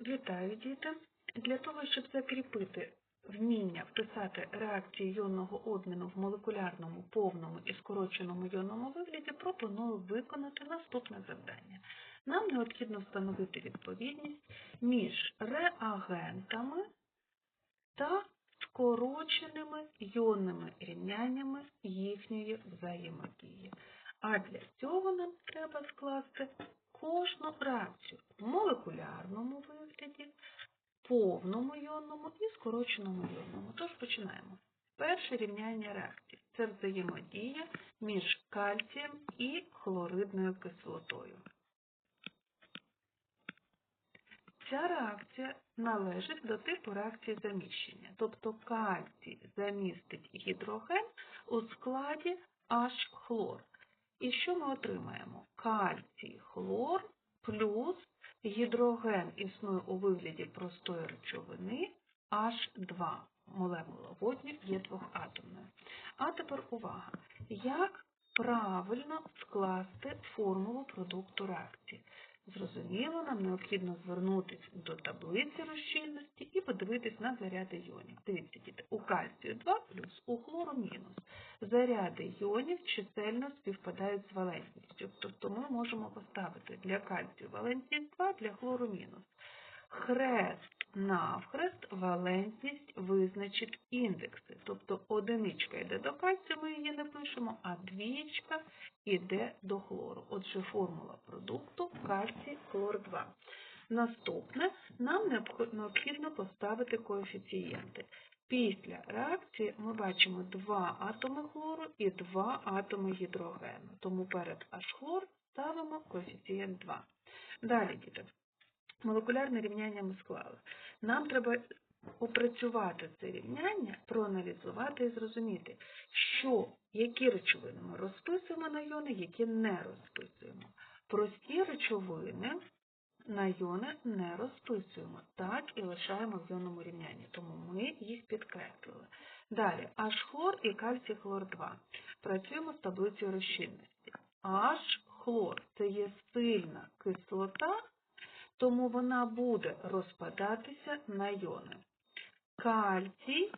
Вітаю, діти! Для того, щоб закріпити вміння вписати реакції йонного обміну в молекулярному, повному і скороченому йонному вигляді, пропоную виконати наступне завдання. Нам необхідно встановити відповідність між реагентами та скороченими йонними рівняннями їхньої взаємодії. А для цього нам треба скласти кожну реакцію в молекулярному вигляді, повному йонному і скороченому йонному. Тож починаємо. Перше рівняння реакції це взаємодія між кальцієм і хлоридною кислотою. Ця реакція належить до типу реакції заміщення, тобто кальцій замістить гідроген у складі H-хлор. І що ми отримаємо? Кальцій, хлор плюс гідроген існує у вигляді простої речовини H2. Молекула водню є двохатомною. А тепер увага. Як правильно скласти формулу продукту реакції? Зрозуміло, нам необхідно звернутися до таблиці розчинності і подивитись на заряди іонів. Дивіться, діти, у кальцію 2 плюс, у хлору мінус. Заряди іонів чисельно співпадають з валентністю. Тобто ми можемо поставити для кальцію валентність 2, для хлору мінус. Хрест навхрест валентність визначить індекси. Тобто одиничка йде до кальцію, ми її не пишемо, а двічка йде до хлору. Отже, формула продукту кальцій хлор 2. Наступне, нам необхідно поставити коефіцієнти. Після реакції ми бачимо два атоми хлору і два атоми гідрогену. Тому перед H-хлор ставимо коефіцієнт 2. Далі, діти, молекулярне рівняння ми склали. Нам треба опрацювати це рівняння, проаналізувати і зрозуміти, що, які речовини ми розписуємо на йони, які не розписуємо. Прості речовини на йони не розписуємо, так і лишаємо в йонному рівнянні, тому ми їх підкреслили. Далі H-хлор і кальцій хлор 2. Працюємо з таблицею розчинності. H-хлор це є сильна кислота, тому вона буде розпадатися на йони. Кальцій,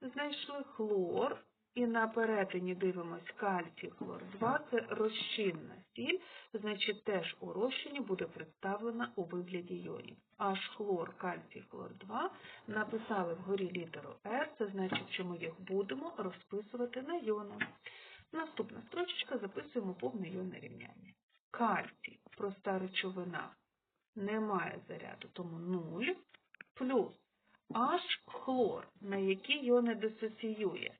знайшли хлор, і на перетині дивимось кальцій хлор 2 це розчинна сіль, значить теж у розчині буде представлена у вигляді йонів. Аж хлор, кальцій хлор 2 написали вгорі літеру R, це значить, що ми їх будемо розписувати на йони. Наступна строчечка записуємо повне йонне рівняння. Кальцій проста речовина немає заряду, тому 0 плюс H хлор, на які йони дисоціює.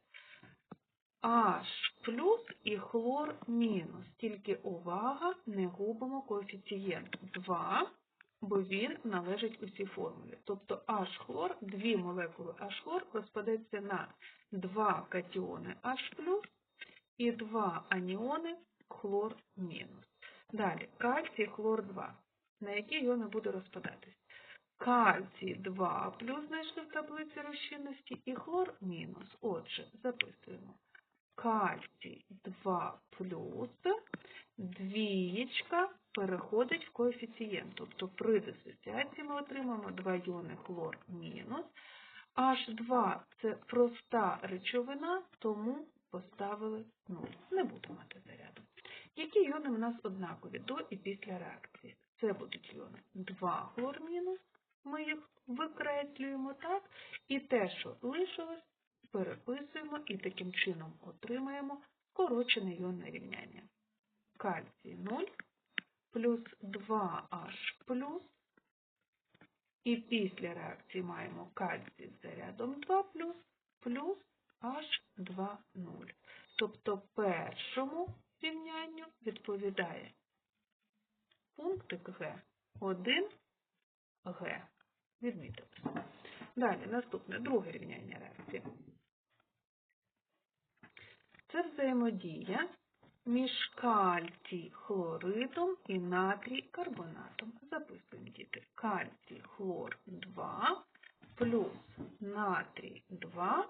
H плюс і хлор мінус. Тільки увага, не губимо коефіцієнт 2, бо він належить усій формулі. Тобто H-хлор, дві молекули H-хлор розпадеться на 2 катіони H плюс і 2 аніони хлор мінус. Далі кальцій хлор 2. На які іони буде розпадатись? Кальцій 2 плюс знайшли в таблиці розчинності і хлор мінус. Отже, записуємо. Кальцій 2 плюс, двієчка переходить в коефіцієнт. Тобто при дисоціації ми отримаємо 2 іони хлор мінус. H2 це проста речовина, тому поставили 0. Не буде мати заряду. Які іони у нас однакові до і після реакції? Це будуть іони 2 хлор мінус, ми їх викреслюємо, так? І те, що лишилось, переписуємо і таким чином отримаємо скорочене іонне рівняння. Кальцій 0 плюс 2H плюс. І після реакції маємо кальцій з зарядом 2 плюс плюс H2,0. Тобто першому рівнянню відповідає пунктик Г. 1 Г. Відмітили. Далі, наступне, друге рівняння реакції. Це взаємодія між кальцій хлоридом і натрій карбонатом. Записуємо, діти. Кальцій хлор 2 плюс натрій 2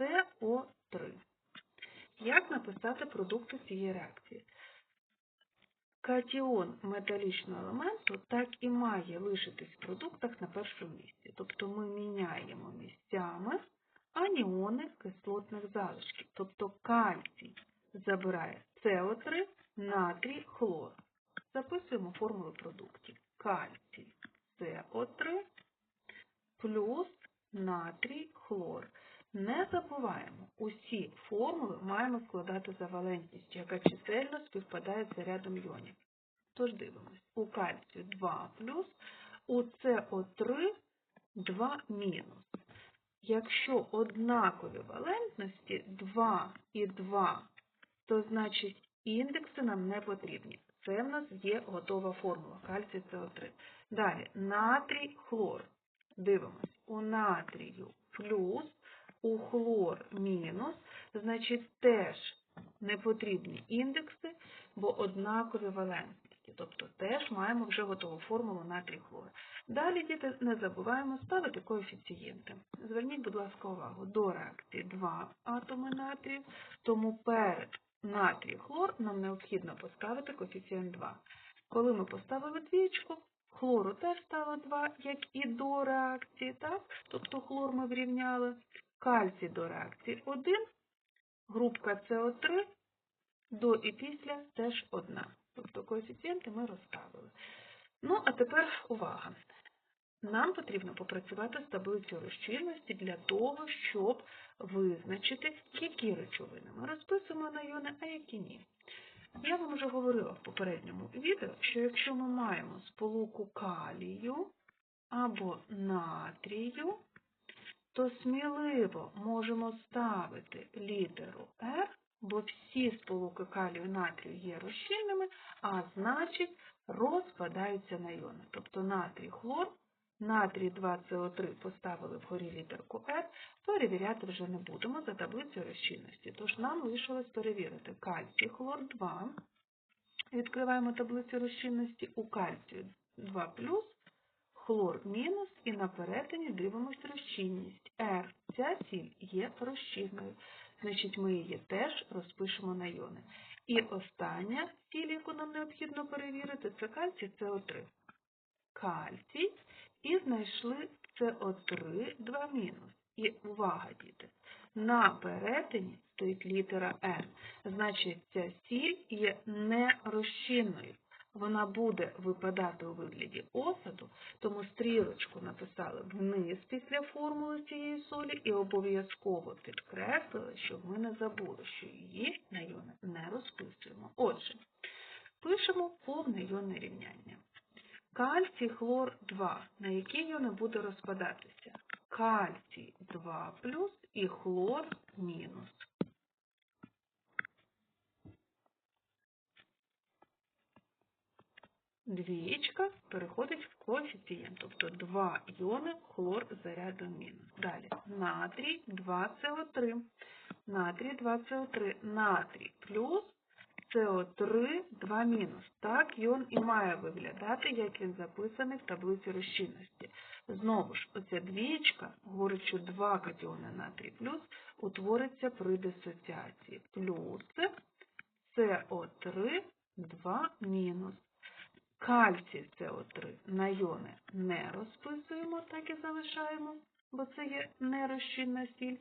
СО3. Як написати продукти цієї реакції? катіон металічного елементу так і має лишитись в продуктах на першому місці. Тобто ми міняємо місцями аніони кислотних залишків. Тобто кальцій забирає СО3, натрій, хлор. Записуємо формули продуктів. Кальцій СО3 плюс натрій, хлор. Не забуваємо, усі формули маємо складати за валентністю, яка чисельно співпадає з зарядом іонів. Тож дивимось, у кальцію 2 плюс, у СО3 2 мінус. Якщо однакові валентності 2 і 2, то значить індекси нам не потрібні. Це в нас є готова формула кальцій СО3. Далі натрій, хлор. Дивимось, у натрію плюс, у хлор мінус, значить теж не потрібні індекси, бо однакові валентності. Тобто теж маємо вже готову формулу натрій хлор. Далі, діти, не забуваємо ставити коефіцієнти. Зверніть, будь ласка, увагу, до реакції 2 атоми натрію, тому перед натрій хлор нам необхідно поставити коефіцієнт 2. Коли ми поставили двічку, хлору теж стало 2, як і до реакції, так? тобто хлор ми врівняли, кальцій до реакції 1, групка СО3 до і після теж 1. Тобто коефіцієнти ми розставили. Ну, а тепер увага. Нам потрібно попрацювати з таблицею розчинності для того, щоб визначити, які речовини ми розписуємо на іони, а які ні. Я вам вже говорила в попередньому відео, що якщо ми маємо сполуку калію або натрію, то сміливо можемо ставити літеру R, бо всі сполуки калію і натрію є розчинними, а значить розпадаються на іони. Тобто натрій хлор, натрій 2СО3 поставили вгорі літерку R, перевіряти вже не будемо за таблицею розчинності. Тож нам лишилось перевірити кальцій хлор 2. Відкриваємо таблицю розчинності у кальцію 2 хлор мінус і на перетині дивимося розчинність. R. Ця сіль є розчинною. Значить, ми її теж розпишемо на іони. І остання сіль, яку нам необхідно перевірити, це кальцій СО3. Кальцій і знайшли СО3 2 мінус. І увага, діти, на перетині стоїть літера N. Значить, ця сіль є нерозчинною. Вона буде випадати у вигляді осаду, тому стрілочку написали вниз після формули цієї солі і обов'язково підкреслили, щоб ми не забули, що її на іони не розписуємо. Отже, пишемо повне іонне рівняння. Кальцій хлор 2, на які іони буде розпадатися? Кальцій 2 плюс і хлор мінус. Двієчка переходить в коефіцієнт, тобто 2 іони хлор заряду мінус. Далі натрій 2СО3. Натрій 2СО3, натрій плюс СО3 2 мінус. Так іон і має виглядати, як він записаний в таблиці розчинності. Знову ж, оця двієчка, говорить, що 2 катіони натрій плюс утвориться при дисоціації. Плюс СО3 2 мінус. Кальцій СО3 на йони не розписуємо, так і залишаємо, бо це є нерозчинна сіль.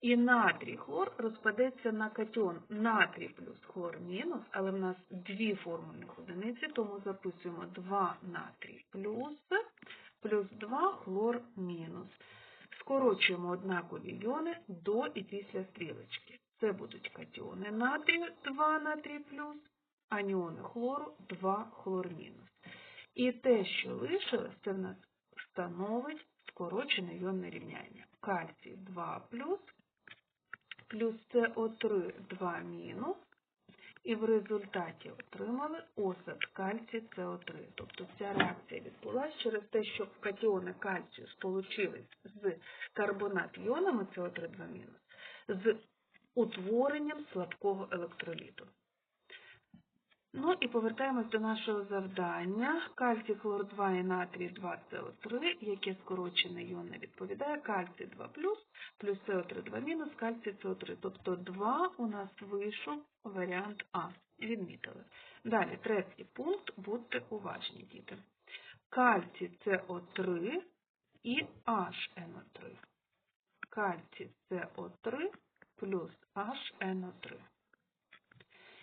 І натрій хлор розпадеться на катіон натрій плюс хлор мінус, але в нас дві формульних одиниці, тому записуємо 2 натрій плюс, плюс 2 хлор мінус. Скорочуємо однакові йони до і після стрілочки. Це будуть катіони натрію 2 натрій плюс, аніони хлору 2 хлор мінус. І те, що лишилось, це в нас становить скорочене іонне рівняння. Кальцій 2 плюс, плюс СО3 2 мінус, і в результаті отримали осад кальцій СО3. Тобто ця реакція відбулася через те, що катіони кальцію сполучились з карбонат іонами СО3 2 мінус, з утворенням слабкого електроліту. Ну і повертаємось до нашого завдання. Кальцій хлор 2 і натрій 2 СО3, яке скорочене іон не відповідає. Кальцій 2 плюс, плюс СО3 2 мінус, кальцій СО3. Тобто 2 у нас вийшов варіант А. Відмітили. Далі, третій пункт. Будьте уважні, діти. Кальцій СО3 і HNO3. Кальцій СО3 плюс HNO3.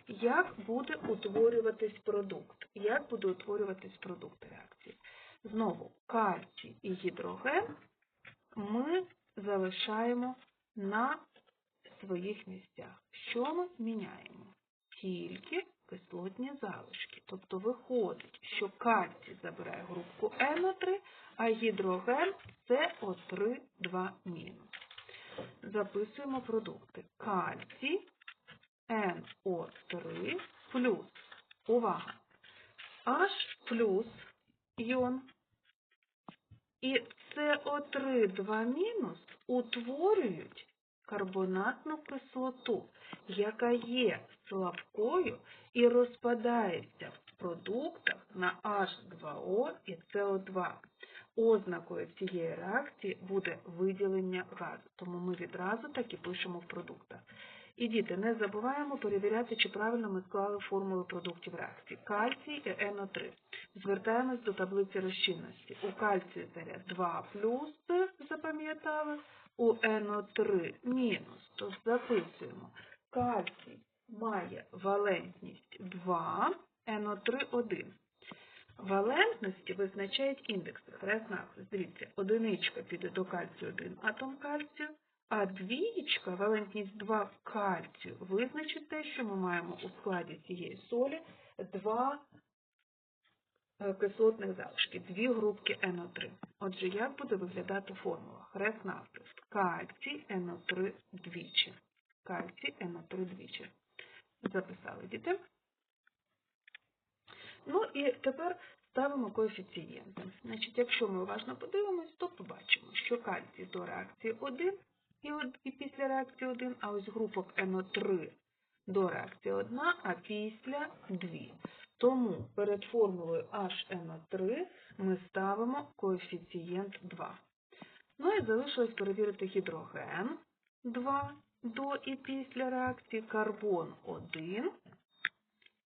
Як буде утворюватись продукт? Як буде утворюватись продукт реакції? Знову кальцій і гідроген ми залишаємо на своїх місцях. Що ми міняємо? Тільки кислотні залишки. Тобто виходить, що кальцій забирає групку НО3, а гідроген СО3 2 мінус. Записуємо продукти. Кальцій NO3 плюс, увага, H плюс іон і СО3 2 мінус утворюють карбонатну кислоту, яка є слабкою і розпадається в продуктах на H2O і СО2. Ознакою цієї реакції буде виділення газу, тому ми відразу так і пишемо в продуктах. І діти, не забуваємо перевіряти, чи правильно ми склали формули продуктів реакції. Кальцій і НО3. Звертаємось до таблиці розчинності. У кальцію заряд 2 плюс, запам'ятали, у НО3 мінус. Тож записуємо. Кальцій має валентність 2, НО3 1. Валентності визначають індекси. Дивіться, одиничка піде до кальцію 1 атом кальцію, а двієчка, валентність 2 кальцію, визначить те, що ми маємо у складі цієї солі два е, кислотних залишки, дві групки НО3. Отже, як буде виглядати формула? Хрест навхрест. Кальцій НО3 двічі. Кальцій НО3 двічі. Записали діти. Ну і тепер ставимо коефіцієнти. Значить, якщо ми уважно подивимось, то побачимо, що кальцій до реакції 1 і, після реакції 1, а ось групок НО3 до реакції 1, а після 2. Тому перед формулою HNO3 ми ставимо коефіцієнт 2. Ну і залишилось перевірити гідроген 2 до і після реакції, карбон 1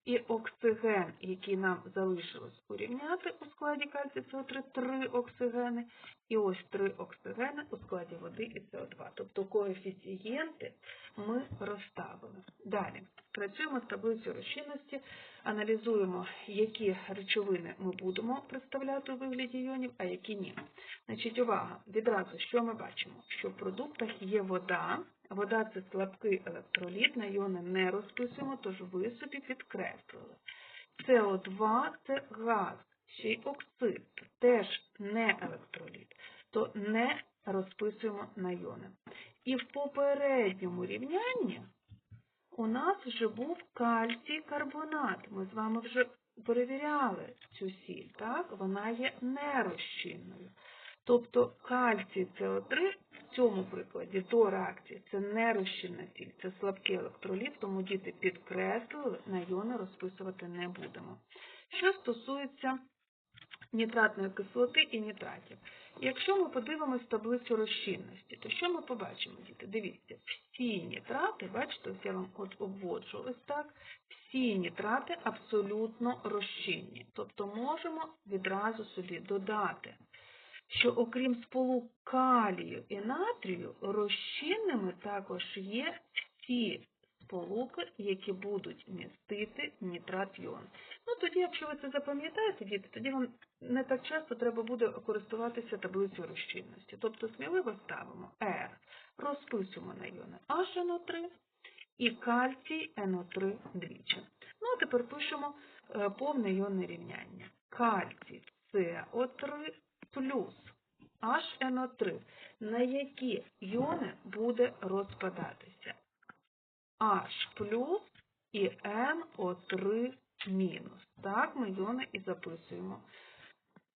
і оксиген, який нам залишилось урівняти у складі кальцію СО3, 3 оксигени, і ось 3 оксигени у складі води і СО2. Тобто коефіцієнти ми розставили. Далі працюємо з таблицею розчинності, аналізуємо, які речовини ми будемо представляти у вигляді іонів, а які ні. Значить, увага, відразу, що ми бачимо? Що в продуктах є вода, Вода це слабкий електроліт, на іони не розписуємо, тож ви собі підкреслили. СО2 це газ, ще й оксид, теж не електроліт, то не розписуємо на іони. І в попередньому рівнянні у нас вже був кальцій карбонат. Ми з вами вже перевіряли цю сіль, так? Вона є нерозчинною. Тобто кальцій СО3 в цьому прикладі до реакції це не розчинна сіль, це слабкий електроліт, тому діти підкреслили, на іони розписувати не будемо. Що стосується нітратної кислоти і нітратів. Якщо ми подивимось таблицю розчинності, то що ми побачимо, діти? Дивіться, всі нітрати, бачите, я вам от обводжу ось так, всі нітрати абсолютно розчинні. Тобто можемо відразу собі додати що окрім сполук калію і натрію, розчинними також є всі сполуки, які будуть містити нітрат йон. Ну, тоді, якщо ви це запам'ятаєте, діти, тоді вам не так часто треба буде користуватися таблицею розчинності. Тобто сміливо ставимо R, розписуємо на йони HNO3 і кальцій NO3 двічі. Ну, а тепер пишемо е, повне йонне рівняння. Кальцій CO3 плюс HNO3, на які іони буде розпадатися H і NO3 мінус. Так, ми іони і записуємо.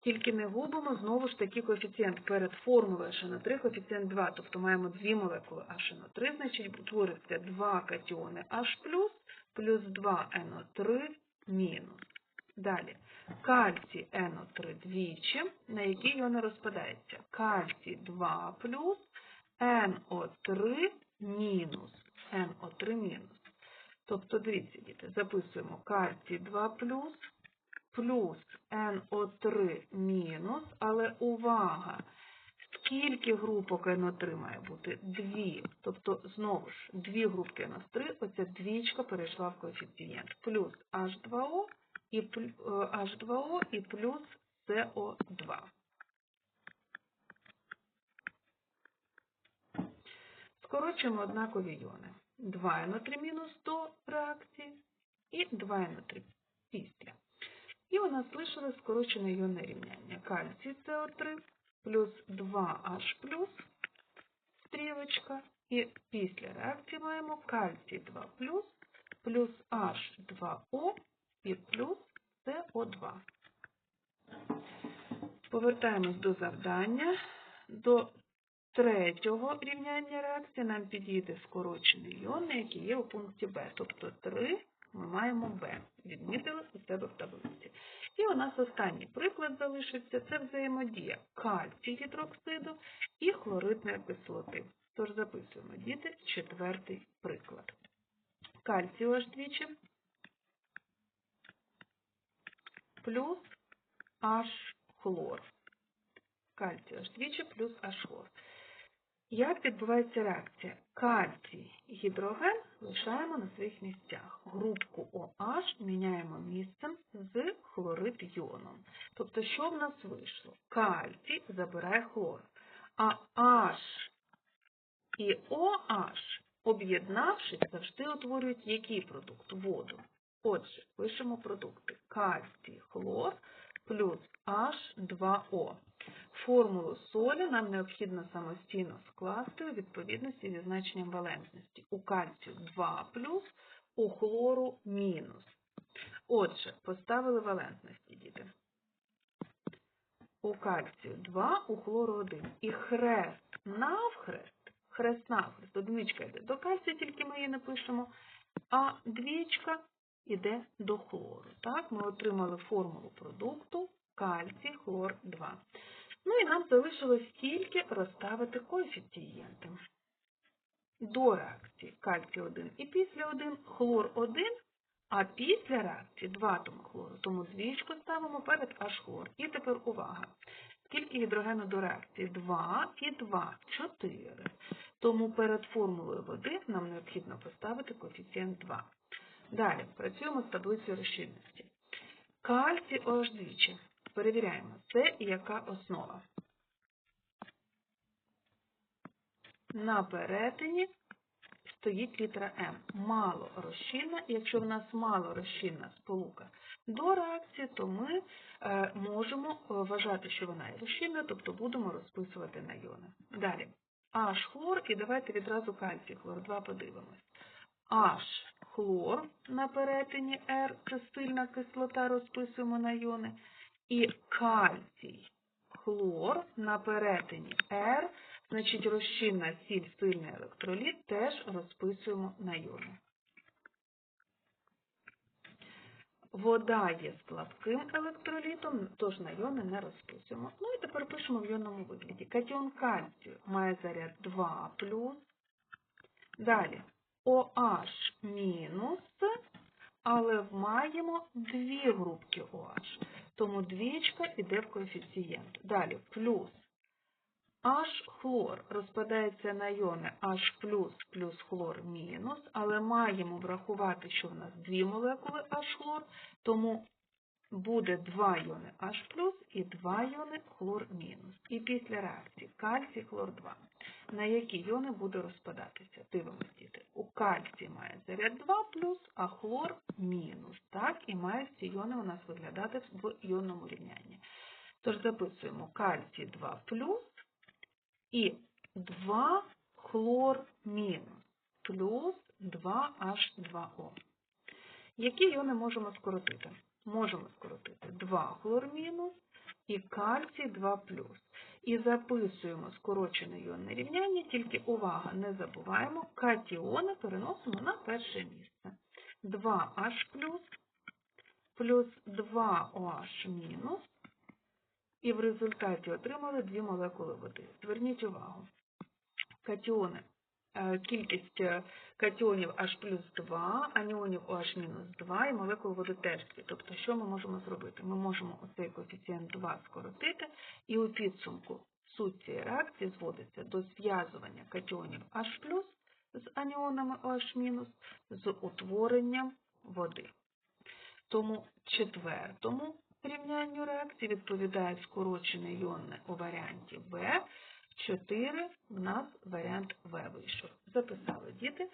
Тільки не губимо знову ж таки коефіцієнт перед формулою HNO3, коефіцієнт 2, тобто маємо дві молекули HNO3, значить утвориться 2 катіони H+, плюс 2NO3 мінус. Далі. Кальцій НО3 двічі, на які іони розпадається. Кальцій 2 плюс, НО3 мінус. НО3. Тобто, дивіться, діти, записуємо кальцій 2 плюс, плюс НО3 мінус, але увага! Скільки групок НО3 має бути? Дві. Тобто, знову ж, дві групки НО3, оця двічка перейшла в коефіцієнт. Плюс H2O і е, H2O і плюс СО2. Скорочуємо однакові іони. 2 НО3 мінус до реакції і 2 НО3 після. І у нас лишилось скорочене іонне рівняння. Кальцій СО3 плюс 2H плюс стрілочка. І після реакції маємо кальцій 2 плюс, плюс H2O і плюс СО2. Повертаємось до завдання. До третього рівняння реакції нам підійде скорочений іон, який є у пункті Б. Тобто 3 ми маємо Б. Відмітили у себе в таблиці. І у нас останній приклад залишиться. Це взаємодія кальцій гідроксиду і хлоридної кислоти. Тож записуємо, діти, четвертий приклад. Кальцій аж двічі плюс H хлор. Кальцій аж двічі плюс H хлор. Як відбувається реакція? Кальцій і гідроген лишаємо на своїх місцях. Групку OH міняємо місцем з хлорид йоном. Тобто, що в нас вийшло? Кальцій забирає хлор, а H і OH, об'єднавшись, завжди утворюють який продукт? Воду. Отже, пишемо продукти. Кальцій, хлор плюс H2O. Формулу солі нам необхідно самостійно скласти у відповідності зі значенням валентності. У кальцію 2 плюс, у хлору мінус. Отже, поставили валентності, діти. У кальцію 2, у хлору 1. І хрест навхрест, хрест навхрест, одиничка йде до кальцію, тільки ми її не пишемо, а двічка йде до хлору. Так, ми отримали формулу продукту кальцій, хлор 2. Ну і нам залишилось тільки розставити коефіцієнти. До реакції кальцій 1 і після 1 хлор 1, а після реакції 2 атоми хлору. Тому двічку ставимо перед H хлор. І тепер увага. Скільки гідрогену до реакції? 2 і 2, 4. Тому перед формулою води нам необхідно поставити коефіцієнт 2. Далі працюємо з таблицею розчинності. Кальцій OH двічі. Перевіряємо, це і яка основа. На перетині стоїть літера М. Мало розчинна, якщо в нас мало розчинна сполука до реакції, то ми е, можемо е, вважати, що вона є розчинна, тобто будемо розписувати на йони. Далі. H хлор, і давайте відразу кальцій хлор 2 подивимось. H хлор на перетині R, це сильна кислота, розписуємо на йони. І кальцій хлор на перетині R, значить розчинна сіль сильний електроліт, теж розписуємо на йони. Вода є слабким електролітом, тож на йони не розписуємо. Ну і тепер пишемо в йонному вигляді. Катіон кальцію має заряд 2 Далі OH мінус, але маємо дві групки OH. Тому двічка йде в коефіцієнт. Далі плюс H хлор розпадається на йони H плюс плюс хлор мінус, але маємо врахувати, що в нас дві молекули H хлор, тому буде два йони H плюс і два йони хлор мінус. І після реакції кальцій хлор 2. На які йони буде розпадатися? Дивимось, кальції має заряд 2 плюс, а хлор мінус. Так, і мають ці йони у нас виглядати в йонному рівнянні. Тож записуємо кальцій 2 плюс і 2 хлор мінус плюс 2H2O. Які йони можемо скоротити? Можемо скоротити 2 хлор мінус і кальцій 2 плюс. І записуємо скорочене іонне рівняння, тільки увага, не забуваємо, катіони переносимо на перше місце. 2H плюс плюс 2OH мінус, і в результаті отримали дві молекули води. Зверніть увагу, катіони, кількість е, катіонів H плюс 2, аніонів OH мінус 2 і молекул теж. Тобто, що ми можемо зробити? Ми можемо оцей коефіцієнт 2 скоротити, і у підсумку суть цієї реакції зводиться до зв'язування катіонів H плюс з аніонами OH мінус з утворенням води. Тому четвертому рівнянню реакції відповідає скорочене іонне у варіанті В. 4 в нас варіант В вийшов. Записали діти.